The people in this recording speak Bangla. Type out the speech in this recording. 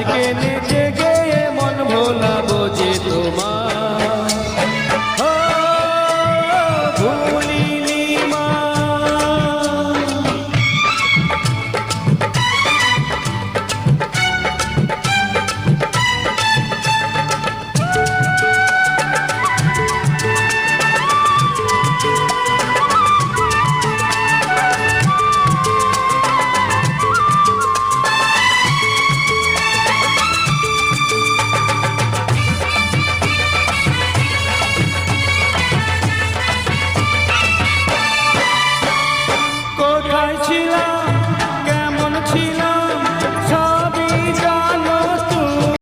আজকে নেচে গেয়ে মন ভোলাবো যে তোমার। ভুলি Babylon.